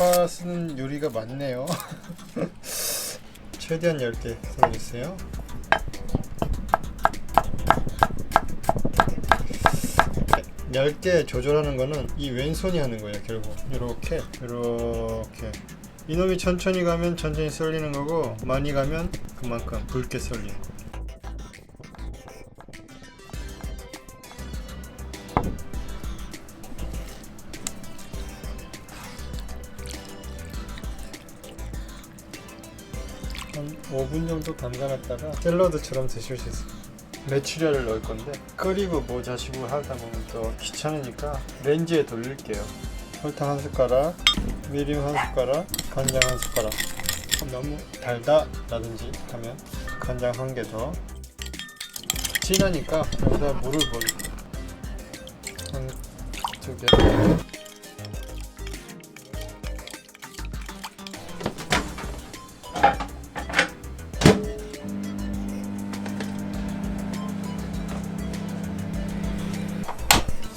양파 쓰는 요리가 많네요. 최대한 10개 써보겠어요. 얇게 조절하는 거는 이 왼손이 하는 거예요 결국 이렇게 이렇게 이놈이 천천히 가면 천천히 썰리는 거고 많이 가면 그만큼 붉게 썰리는 거 한 5분 정도 담가놨다가 샐러드처럼 드실 수 있어요. 메추리알을 넣을 건데 끓이고 뭐 자시고 하다 보면 또 귀찮으니까 렌즈에 돌릴게요. 설탕 한 숟가락 미림 한 숟가락 간장 한 숟가락. 너무 달다 라든지 하면 간장 한 개 더. 진하니까 여기다 물을 부어줄게요. 한두 개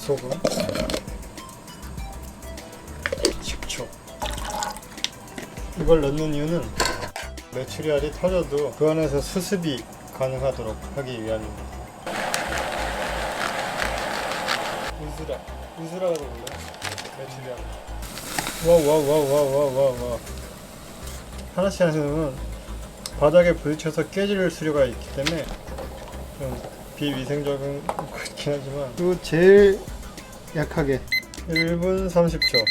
소금. 식초. 이걸 넣는 이유는 메추리알이 터져도 그 안에서 수습이 가능하도록 하기 위함입니다. 우스라 우스라가 불러요. 메추리알 와와와와와와와 하나씩 하나씩은 바닥에 부딪혀서 깨질 수료가 있기 때문에 좀 비위생적인 그렇긴 하지만 또 제일 약하게. 1분 30초.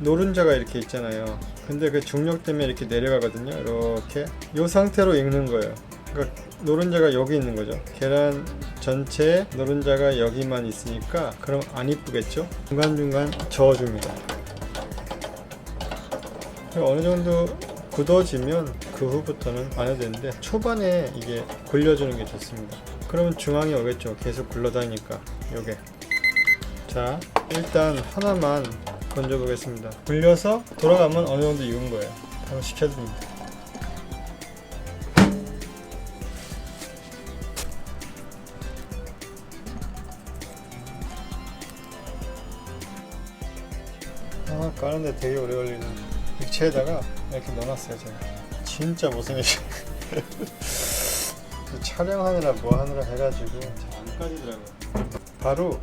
노른자가 이렇게 있잖아요. 근데 그 중력 때문에 이렇게 내려가거든요. 이렇게. 이 상태로 익는 거예요. 그러니까 노른자가 여기 있는 거죠. 계란 전체에 노른자가 여기만 있으니까 그럼 안 이쁘겠죠? 중간중간 저어줍니다. 어느 정도 굳어지면 그 후부터는 안 해도 되는데 초반에 이게 굴려주는 게 좋습니다 그러면 중앙이 오겠죠. 계속 굴러다니니까. 요게. 자 일단 하나만 건져 보겠습니다. 굴려서 돌아가면 어느 정도 익은 거예요. 바로 식혀줍니다. 아 까는데 되게 오래 걸리는. 육체에다가 이렇게 넣어놨어요 제가. 진짜 못생겼어요 그 촬영하느라 뭐 하느라 해가지고 잘 안 까지더라고요. 바로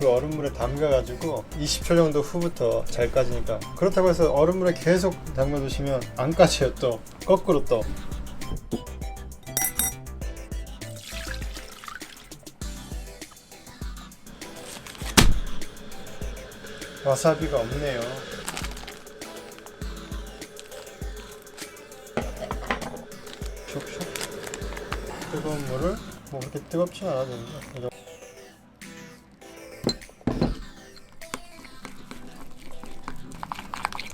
그 얼음물에 담가가지고 20초 정도 후부터 잘 까지니까. 그렇다고 해서 얼음물에 계속 담가두시면 안 까져요 또. 거꾸로 또. 와사비가 없네요 뜨거운 물을 뭐 그렇게 뜨겁진 않아도 됩니다.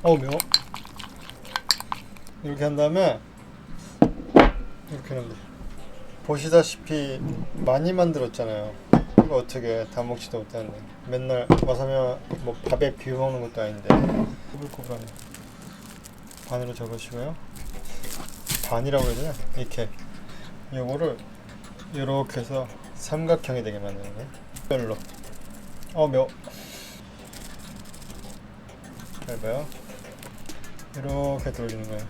어우 매워. 이렇게 한 다음에 이렇게 하는 거 보시다시피 많이 만들었잖아요. 이거 어떻게 다 먹지도 못하는데. 맨날 와사비 뭐 밥에 비벼 먹는 것도 아닌데. 꼬불꼬불하네 반으로 접으시고요. 반이라고 해야 되나? 이렇게 요거를 이렇게 해서 삼각형이 되게 만드는 거예요. 별로. 어 매워 잘 봐요. 이렇게 돌리는 거예요.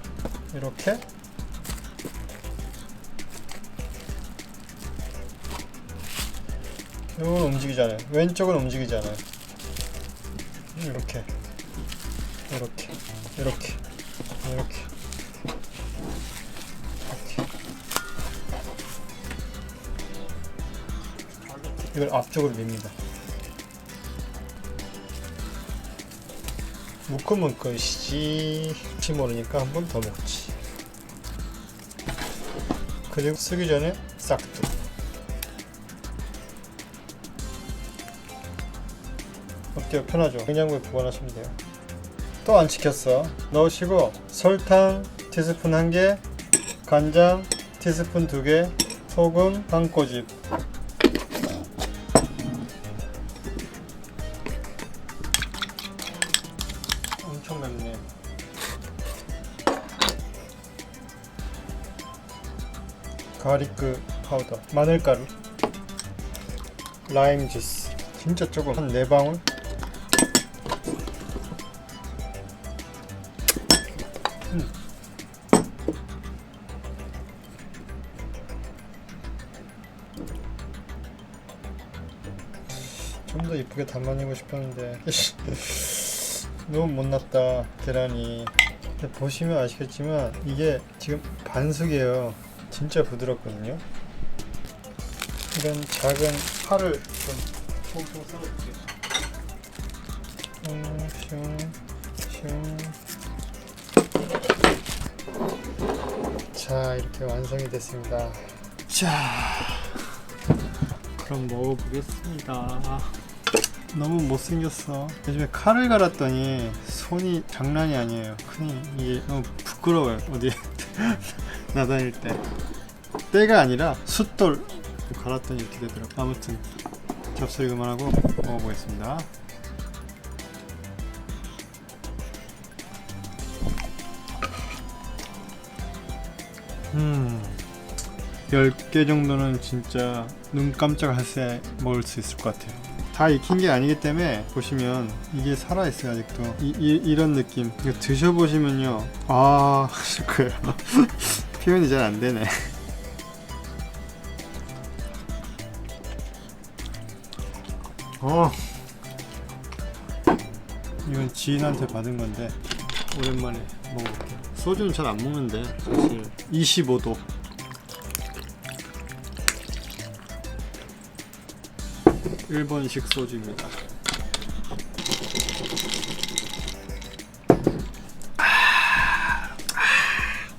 이렇게. 이건 움직이잖아요. 왼쪽은 움직이잖아요. 이렇게. 이렇게. 이렇게. 이렇게 이걸 앞쪽으로 밉니다. 묶으면 끝이지. 혹시 모르니까 한 번더 먹지. 그리고 쓰기 전에 싹둑. 어때요? 편하죠? 냉장고에 보관하시면 돼요. 또 안 지켰어. 넣으시고 설탕 티스푼 1개 간장 티스푼 2개 소금 한 꼬집 가리크 파우더, 마늘가루, 라임 주스, 진짜 조금 한네 방울. 음. 좀더 이쁘게 담아내고 싶었는데 너무 못났다 계란이 보시면 아시겠지만 이게 지금 반숙이에요 진짜 부드럽거든요. 이런 작은 파를 좀 통통 썰어줄게요. 음, 슝, 슝. 자 이렇게 완성이 됐습니다. 자 그럼 먹어보겠습니다 너무 못생겼어. 요즘에 칼을 갈았더니 손이 장난이 아니에요. 큰이 이게 너무 부끄러워요 어디 나다닐 때. 때가 아니라 숫돌 갈았더니 이렇게 되더라고 아무튼 접소리 그만하고 먹어보겠습니다. 음 10개 정도는 진짜 눈 깜짝할 새 먹을 수 있을 것 같아요 다 익힌 게 아니기 때문에 보시면 이게 살아 있어요 아직도. 이, 런 느낌. 이거 드셔보시면요. 아 하실 거예요. 표현이 잘 안 되네. 어. 이건 지인한테 받은 건데 오랜만에 먹어볼게요. 소주는 잘 안 먹는데 사실. 25도 일본식 소주입니다.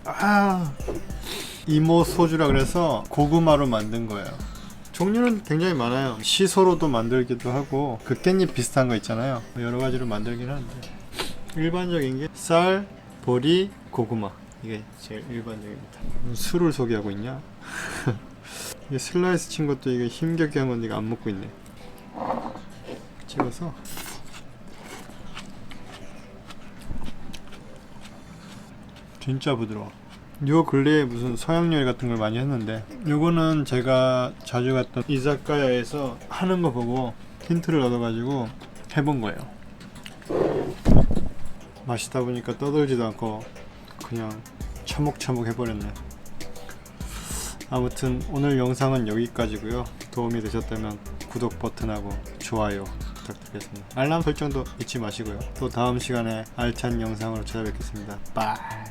아, 이모 소주라 그래서 고구마로 만든 거예요. 종류는 굉장히 많아요. 시소로도 만들기도 하고 그 깻잎 비슷한 거 있잖아요. 여러 가지로 만들긴 하는데 일반적인 게 쌀, 보리, 고구마 이게 제일 일반적입니다. 술을 소개하고 있냐? 이게 슬라이스 친 것도 이게 힘겹게 한 건데 이거 안 먹고 있네. 찍어서. 진짜 부드러워. 요 근래에 무슨 서양 요리 같은 걸 많이 했는데 요거는 제가 자주 갔던 이자카야에서 하는 거 보고 힌트를 얻어가지고 해본 거예요. 맛있다 보니까 떠들지도 않고 그냥 처먹처먹 해버렸네. 아무튼 오늘 영상은 여기까지고요. 도움이 되셨다면 구독 버튼하고 좋아요 부탁드리겠습니다. 알람 설정도 잊지 마시고요. 또 다음 시간에 알찬 영상으로 찾아뵙겠습니다. 바이